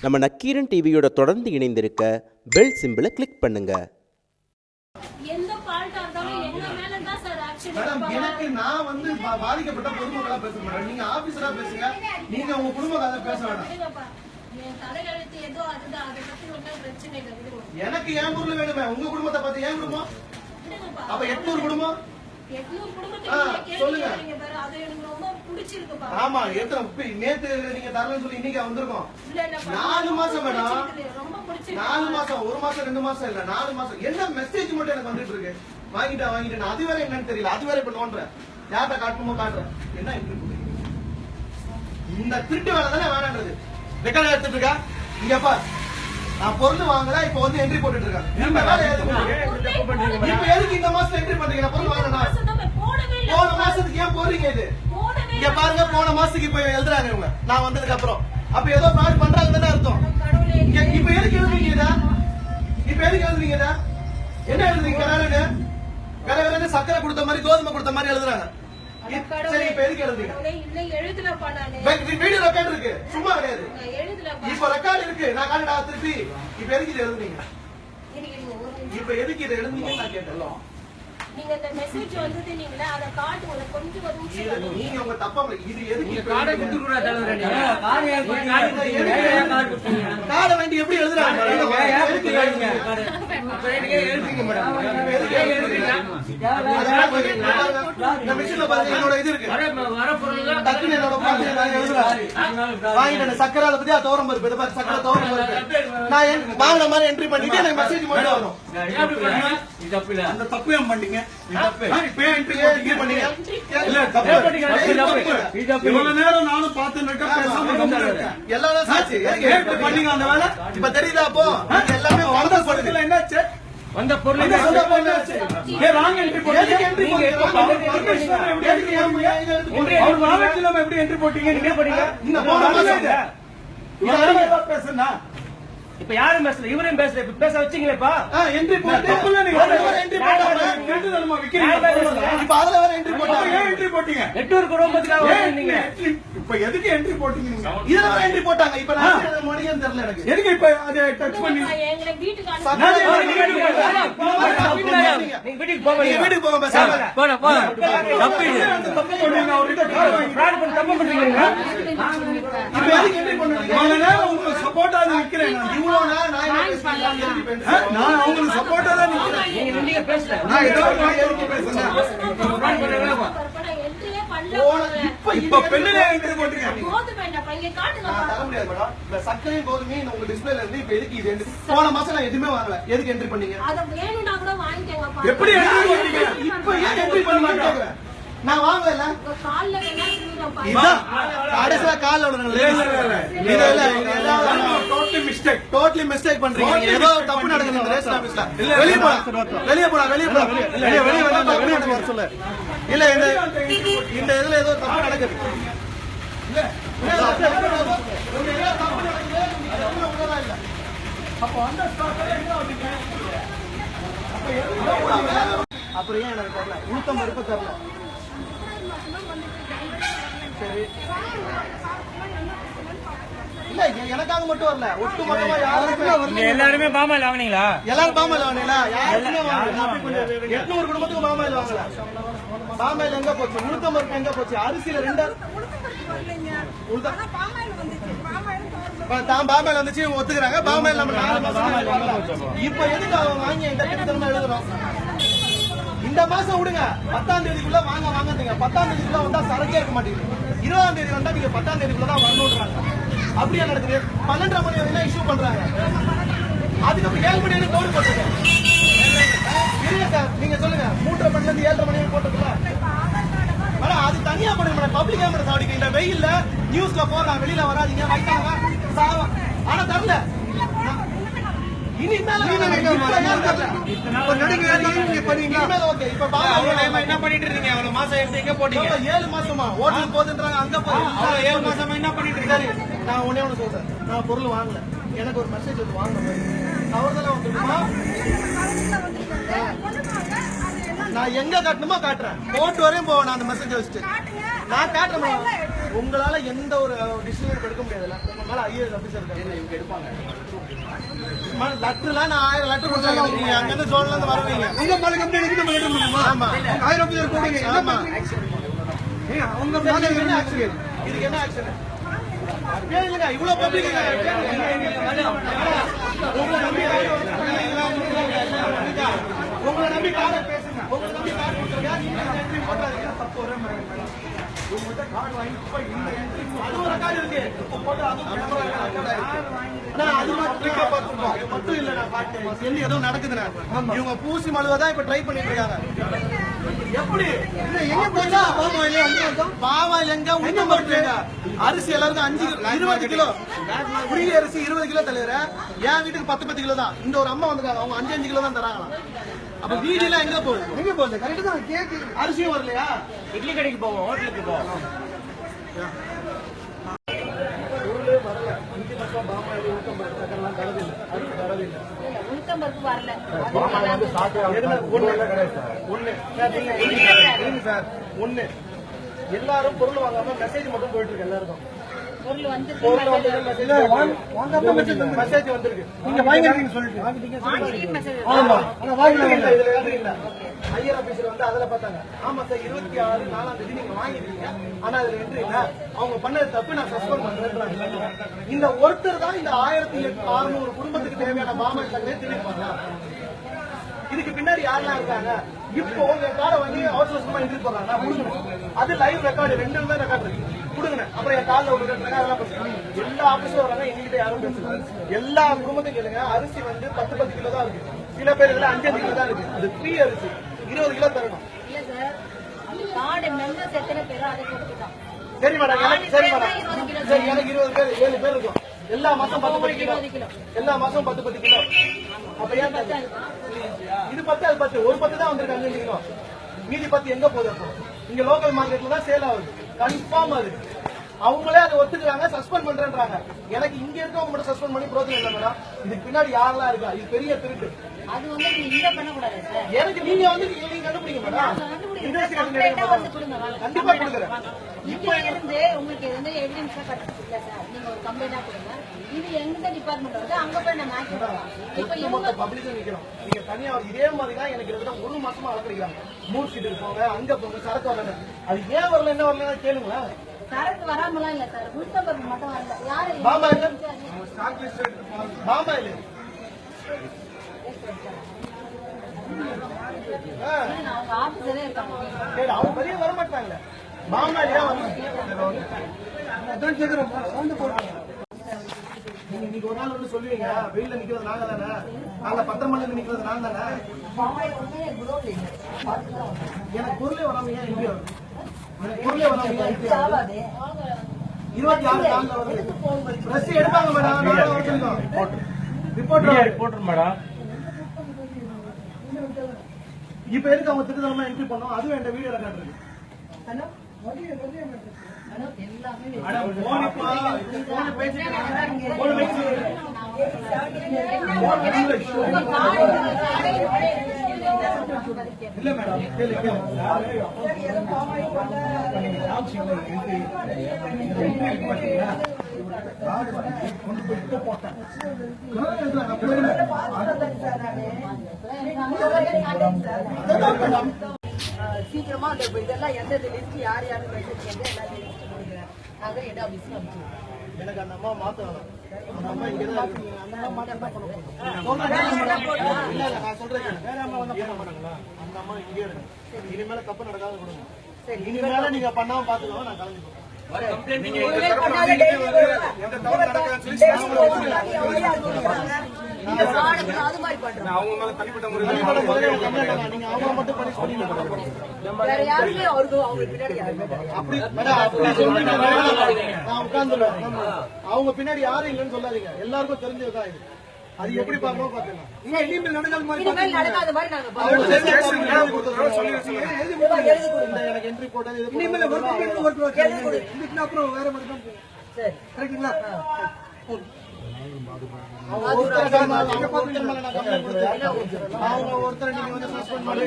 நம்ம நக்கீரன் டிவியோட தொடர்ந்து இணைந்திருக்க பெல் சிம்பிளை கிளிக் பண்ணுங்க. எந்த ஃபால்ட்டா இருந்தாலும் எங்க மேல தான் சார் ஆக்ஷன் மேடம் எனக்கு நான் வந்து பா- பாதிக்கப்பட்ட பொதுமக்களா பேச மாட்டேன். நீங்க ஆபீசரா பேசுங்க. நீங்க உங்க குடும்ப கதை பேச வேண்டாம் என் தலையெழுத்து ஏதோ அதுதான். அதை பத்தி ஒன்றும் பிரச்சனை இல்லை. விடுங்க எனக்கு என் பொருள் வேணுமே? உங்க குடும்பத்தை பார்த்து என் குடும்பம்? விடுங்கப்பா. அப்ப எட்நூறு குடும்பம்? ஆமா எத்தனை இப்ப நேத்து நீங்க தரலன்னு சொல்லி இன்னைக்கு வந்திருக்கோம். நாலு மாசம் மேடம். நாலு மாசம் ஒரு மாசம் ரெண்டு மாசம் இல்ல நாலு மாசம். என்ன மெசேஜ் மட்டும் எனக்கு வந்துட்டு இருக்கு? வாங்கிட்டா வாங்கிட்டேன் அது வேற என்னன்னு தெரியல. அது வேற இப்ப நோன்றேன் யார்கிட்ட காட்டணுமோ காட்டுறேன். என்ன? இந்த திருட்டு வேலை தானே வேணான்றது. ரெக்கார்ட் எடுத்துட்டு இருக்கா? நான் பொருள் வாங்கல இப்ப வந்து என்ட்ரி போட்டுட்டு இருக்கேன். இந்த வேலை எதுக்கு? இப்ப எதுக்கு இந்த மாசம் என்ட்ரி பண்றீங்க பொருள் வாங்கினா போன மாசத்துக்கு ஏன் போறீங்க இது? இங்க பாருங்க போன மாசத்துக்கு இப்ப எழுதுறாங்க இவங்க. நான் வந்ததுக்கு அப்புறம். அப்ப ஏதோ ஃப்ராட் பண்றாங்க தானே அர்த்தம். இப்ப எதுக்கு எழுதுறீங்க? இத? இப்ப எதுக்கு எழுதுறீங்க இத? என்ன எழுதுறீங்க கராரன்னு கராரன்னு சக்கரை கொடுத்த மாதிரி கோதுமை கொடுத்த மாதிரி எழுதுறாங்க. சரி இப்ப எதுக்கு எழுதுறீங்க? வீடியோ ரெக்கார்ட் இருக்கு. சும்மா கிடையாது. இப்ப ரெக்கார்ட் இருக்கு. நான் காட்டுடா திருப்பி. இப்ப எதுக்கு இதை எழுதுறீங்க. இப்ப எதுக்கு இதை எழுதுறீங்கன்னு நான் கேட்டேன். நீங்க இந்த மெசேஜ் வந்தது நீங்களே அதை காட்டுங்க கொஞ்சம் ஒரு நிமிஷம். நீங்க உங்க தப்பா இது எதுக்கு இப்ப காடை எழுதுறீங்க? குடுத்துருக்குறா தலைவரே நீங்க. காடை வேண்டி எப்படி எழுதுறாங்க எதுக்கு எழுதுறீங்க? அப்புறம் எதுக்கு எழுதுறீங்க மேடம்? எதுக்கு எழுதுறீங்க? அதெல்லாம் கொஞ்சம் இந்த மிஷின்ல பாருங்க என்னோட இது இருக்கு. டக்குன்னு என்னோட பார்த்து நான் எழுதுறேன் வாங்கிட்டேன் சக்கரை அதை பத்தி தோரம் பருப்பு. இதை பாரு சக்கரை தோரம் பருப்பு. நான் வாங்கின மாதிரி என்ட்ரி பண்ணிட்டு எனக்கு மெசேஜ் மட்டும் வரும். ஏன் அப்படி பண்ணீங்க? இது தப்பு இல்ல. அந்த தப்பு ஏன் பண்ணீங்க? entry பண்ணீங்க? இல்ல தப்பு ஏன் பண்ணீங்க? இது தப்பு. இது தப்பு. இவ்வளவு நேரம் நானும் இருக்கேன் எல்லாரும் சாட்சி பண்ணீங்க? அந்த வேலை? இப்ப தெரியுதா அப்போ எல்லாமே படத்துல என்னாச்சு? வந்த பொருள் எப்படி என்ட்ரி போட்டீங்க? நீங்க பண்ணீங்க இந்த போன மாசம் பேசுனா இப்ப யாரும் பேசல இவரையும் பேசல இப்ப பேச வச்சீங்களேப்பா entry போட்டு நீங்க entry போட்டாங்க. விக்கிறீங்க? இப்ப அதுல வேற அப்ப போட்டாங்க. ஏன் என்ட்ரி போட்டீங்க நெட்வொர்க் குடும்பத்துக்காக entry- இப்ப எதுக்கு என்ட்ரி போட்டீங்க நீங்க இதுல வேற entry போட்டாங்க. இப்ப நான் முடியும்னு தெரியல எனக்கு. எதுக்கு இப்ப அதை டச் பண்ணி நான் எங்களை வீட்டுக்கு. நீங்க வீட்டுக்கு போக நீங்க வீட்டுக்கு போங்க பேசாம. போன போன தப்பு இது தப்பு பண்ணீங்க அவர்கிட்ட கார் வாங்கி fraud பண்ணி தப்பு பண்றீங்க இப்ப எதுக்கு? இவ்வளவு நேரம் உங்களுக்கு சப்போர்ட்டா நிக்கிறேன் நான். நான் உங்களுக்கு சப்போர்ட்டா தான் நிக்கிறேன். நான் ஏதாவது நான் எதுக்கு பேசுறேன் இப்ப இப்ப பெண்ணிலே என்ட்ரி கோதுமையும் உங்க டிஸ்பிளேல இருந்து இப்ப எதுக்கு இது? போன மாசம் நான் எதுவுமே வாங்கல. எதுக்கு என்ட்ரி பண்ணீங்க? எப்படி entry பண்ணீங்க? இப்ப ஏன் என்ட்ரி பண்ணீங்கன்னு கேக்குறேன். நான் வாங்கல கால்ல கால்ல மிஸ்டேக் டோட்டலி மிஸ்டேக் பண்றீங்க. ஏதோ தப்பு நடக்குது இந்த ரேஷன் ஆபீஸ்ல வெளிய போடா. வெளிய போடா வெளிய போடா. வெளிய வெளிய வேண்டாம் வெளிய போட சொல்லு இல்ல. இந்த இந்த இதுல ஏதோ தப்பு நடக்குது. இல்ல நடக்குது. அது ஒண்ணும் உண்மைதான் இல்ல. அப்புறம் ஏன் எனக்கு தெரியல? உளுத்தம் பருப்பு தெரியல. சரி. இல்ல எனக்காக மட்டும் வரல. ஒட்டு மொத்தமா யாருக்குமே எல்லாருமே பாமாயில் வாங்குனீங்களா? எல்லாரும் பாமாயில் வாங்கினா யாருக்குமே வாங்கல. எட்நூறு குடும்பத்துக்கு பாமாயில் வாங்கல. பாமாயில் எங்க போச்சு? உளுத்தம் பருப்பு எங்க போச்சு? அரிசியில ரெண்டு தான் பாமாயில் வந்துச்சு ஒத்துக்கிறாங்க. பாமாயில் நம்ம. இப்ப எதுக்கு அவங்க வாங்கி எங்க கிட்ட எழுதுறோம் இந்த மாசம் விடுங்க. பத்தாம் தேதிக்குள்ள வாங்க வாங்குறீங்க பத்தாம் தேதிக்குள்ள வந்தா சரக்கே இருக்க மாட்டேங்குது. இருபதாம் தேதி வந்தா நீங்க பத்தாம் தேதிக்குள்ள தான் வரணுன்றாங்க அப்படியே நடக்குது? பன்னெண்டரை மணி வரைக்கும் இஷ்யூ பண்றாங்க. அதுக்கப்புறம் ஏழு மணி வரைக்கும் கோடு போட்டுருங்க. இருங்க சார் நீங்க சொல்லுங்க. மூன்றரை மணில இருந்து ஏழரை மணி வரைக்கும் போட்டுருக்கல மேடம் அது தனியா பண்ணுங்க மேடம். பப்ளிக் கேமரா சாவடிக்க இந்த வெயில்ல நியூஸ்ல போடுறாங்க வெளியில வராதீங்க. வயசானவங்க சாவ. ஆனா தரல என்ன பண்ணிட்டு இருக்கீங்க அவ்வளவு மாசம் எடுத்து எங்க போட்டீங்க? ஏழு மாசமா? ஹோட்டல் போகுதுன்றாங்க அங்க போய் ஏழு மாசமா என்ன பண்ணிட்டு இருக்காரு நான் ஒண்ணே ஒண்ணு சொல்றேன். நான் பொருள் வாங்கல. எனக்கு ஒரு மெசேஜ் வந்து வாங்கணும் அவர்தான் வந்துருமா? நான் எங்க காட்டணுமோ காட்டுறேன். கோர்ட் வரையும் போவேன் நான் அந்த மெசேஜ் வச்சுட்டு. நான் காட்டுறேன் உங்களால எந்த ஒரு டிசிஷன் எடுக்க முடியாதுல்ல. உங்க மேல ஐஏஎஸ் ஆபீசர் இருக்காங்க இவங்க எடுப்பாங்க? லெட்டர்லாம் நான் ஆயிரம் லெட்டர் கொடுத்தாங்க நீங்க அங்க இருந்து ஜோன்ல இருந்து வருவீங்க உங்க மேல கம்ப்ளைண்ட் நம்ம எடுக்க முடியுமா ஆமா. ஆயிரம் ஆமா. அவங்க சரி, மேல இதுக்கு என்ன ஆக்ஷன் இதுக்கு என்ன ஆக்ஷன் கேளுங்க இவ்வளவு பப்ளிக் உங்களை நம்பி உங்களை நம்பி காரை பேசுங்க. உங்களை நம்பி கார் கொடுத்துருங்க. நீங்க இந்த entry போடாதீங்க. தப்பு ஒரே மாதிரி. உங்கள்கிட்ட கார்டு வாங்கி போய் இந்த entry அது ஒரு ரெக்கார்டு இருக்கு. இப்போ போட்டு அதுவும் camera ல record ஆயிருக்கு. நான் அது மட்டும் click ஆ பார்த்திருக்கோம். மட்டும் இல்ல நான் பார்த்தேன் ஏதோ நடக்குதுண்ணா. இவங்க பூசி மழுவதான் இப்ப ட்ரை பண்ணிட்டு இருக்காங்க. எப்படி? எங்க போச்சா? பாமா எங்க பாமா எங்க? உங்க போட்டுருங்க அரிசி எல்லாருக்கும் அஞ்சு கிலோ இருபது கிலோ. புரிய அரிசி இருபது கிலோ தலைவர என் வீட்டுக்கு பத்து பத்து கிலோ தான். இந்த ஒரு அம்மா வந்துருக்காங்க. அவங்க அஞ்சு அஞ்சு கிலோ தான் தராங்களாம். அப்ப வீடு எல்லாம் எங்க போகுது? எங்க போகுது? கரெக்ட் தான் கேக்கு. அரிசியும் வரலையா? இட்லி கடைக்கு போவோம். ஹோட்டலுக்கு போவோம். பருப்பு வரல. ஒண்ணு? எல்லாரும் பொருள் வாங்காம மெசேஜ் மட்டும் போயிட்டு இருக்கு எல்லாருக்கும். பொருள் வந்து மெசேஜ் வந்திருக்கு. நீங்க வாங்கிட்டீங்க சொல்லிட்டு வாங்கி மெசேஜ் ஆமா ஆனா வாங்கிட்டீங்க இதுல எழுதுறீங்களா ஐயர் ஆபீசர் வந்து அதுல பார்த்தாங்க. ஆமா சார் இருபத்தி ஆறு நாலாம் தேதி நீங்க வாங்கிட்டீங்க ஆனா அதுல என்ட்ரி இல்ல. அவங்க பண்ணது தப்பு நான் சஸ்பெண்ட் பண்றேன்றாங்க. இந்த ஒருத்தர் தான் இந்த ஆயிரத்தி அறுநூறு குடும்பத்துக்கு தேவையான மாமல் தகவலை தெரிவிப்பாங்க இதுக்கு பின்னாடி யாரெல்லாம் இருக்காங்க? இப்போ உங்க காரை வாங்கி அவசர அவசரமா எதிர்த்து போறாங்க. அது லைவ் ரெக்கார்டு ரெண்டு தான் ரெக்கார்டு இருக்கு. கொடுங்க அப்புறம் என் காலில் ஒரு அதெல்லாம் பிரச்சனை. எல்லா ஆபீஸும் வராங்க எங்ககிட்ட யாரும் பேசல எல்லா குடும்பத்தையும் கேளுங்க. அரிசி வந்து பத்து பத்து கிலோ தான் இருக்கு. சில பேர் இதுல அஞ்சு அஞ்சு கிலோ தான் இருக்கு. அது ஃப்ரீ அரிசி. இருபது கிலோ தரணும். சார் மேடம் எனக்கு சரி மேடம் சரி எனக்கு இருபது பேர் ஏழு பேர் இருக்கும். எல்லா மாசம் பத்து பத்து கிலோ. எல்லா மாசம் பத்து பத்து கிலோ. அப்ப ஏன்? இது பத்து அது பத்து. ஒரு பத்து தான் வந்திருக்கு அஞ்சு கிலோ. மீதி பத்து எங்க அப்போ? இங்க லோக்கல் மார்க்கெட்ல தான் சேல் ஆகுது. கன்ஃபார்ம் அது. அவங்களே அதை ஒத்துக்கிறாங்க சஸ்பெண்ட் பண்றேன்றாங்க. எனக்கு இங்க இருக்கவங்க மட்டும் சஸ்பெண்ட் பண்ணி பிரோஜனம் இல்லை மேடம் இதுக்கு பின்னாடி யாரெல்லாம் இருக்கா? இது பெரிய திருட்டு. அது வந்து நீங்க பண்ணக்கூடாது எனக்கு நீங்க வந்து நீங்க கண்டுபிடிங்க மேடம் கம்ப்ளைண்டா வந்து கொடுங்க. கண்டிப்பா கொடுக்குறேன். இங்க இருந்து உங்களுக்கு எந்த எவிடன்ஸா கிடைச்சிருக்கல சார். நீங்க ஒரு கம்ப்ளைண்டா கொடுங்க. இது எந்த டிபார்ட்மெண்ட் வந்து அங்க போய் நம்ம ஆக்ஷன் பண்ணலாம் இப்ப இவங்க பப்ளிக்கா நிக்கிறோம் நீங்க தனியா இதே மாதிரி தான் எனக்கு கிட்டத்தட்ட ஒரு மாசமா வளர்க்குறீங்க. மூட் சீட்டு போங்க அங்க போங்க சரக்கு வரல அது ஏன் வரல என்ன வரல கேளுங்களேன். சரக்கு வராமலாம் இல்ல சார். உளுத்தம் பருப்பு மட்டும் வரல. யாரு இல்ல? இல்ல? ஆ, அவங்க வெளியே வர மாட்டாங்க போடுங்க. நீங்க இன்னைக்கு ஒரு நாள் வந்து சொல்லுவீங்க வெயில்ல நிக்கிறது நாங்க தானே? நாங்க பத்தரை மணிக்கு நிக்கிறது நான் தானே? எனக்கு பொருளே வராம ஏன் இங்கே வருது? எனக்கு பொருளே வராம ஏன் இங்கே வருது? இருபத்தி ஆறு நாள்ல வருது ட்ரெஸ் எடுப்பாங்க மேடம். ரிப்போர்ட் போட்டுரு மேடம். இப்ப எதுக்கு அவங்க திருத்தலமா என்ட்ரி பண்ணோம் அதுவும் என் வீடியோ ரெக்கார்ட் இருக்கு அட, phone இப்ப- phone பேசிட்டு இருக்காங்க. phone பேசிட்டு இருக்காங்க. phone பேசிட்டு இருக்காங்க. இல்ல மேடம் கேளு கேளு கார்டு வாங்கி கொண்டு போய் இப்ப போட்டேன். சீக்கிரமா அந்த இதெல்லாம் எந்த லிஸ்ட் யார் யார் நாங்க ஹெட் ஆபீஸ்க்கு அனுப்பிச்சுடுவோம் எனக்கு அந்த அம்மா மாத்த வேணாம் அந்த அம்மா இருக்கு அந்த அம்மா என்ன பண்ண போறோம்? சொல்றேன் கேளுங்க. இல்ல, இல்ல, நான் சொல்றேன். வேற அம்மா வந்தா பண்ண மாட்டாங்களா? அந்த அம்மா இங்கே இருக்கு. இனிமேல தப்பு நடக்காத கொடுங்க. இனிமேல நீங்க பண்ணாம பாத்துக்கோ நான் கலந்துக்கோ அவங்க மேல தனிப்பட்ட முறையில் அவங்க பின்னாடி யாரும் இல்லைன்னு சொல்லாதீங்க. எல்லாருக்கும் தெரிஞ்சதுதான் இது. அது எப்படி பார்க்கணும் பாத்துக்கலாம் இனிமேல் நடக்காத மாதிரி நாங்க அவங்க பார்ப்போம். தெரிஞ்ச எழுதி கொடுத்துருவோம். சொல்லி வச்சுருங்க. எழுதி. இந்த எனக்கு என்ட்ரி போட்டது இது இனிமேல் அப்புறம் வேற மாதிரி தான். சரி. கரெக்ட்டுங்களா? ஒருத்தர் நீங்க வந்து சஸ்பெண்ட் பண்ணி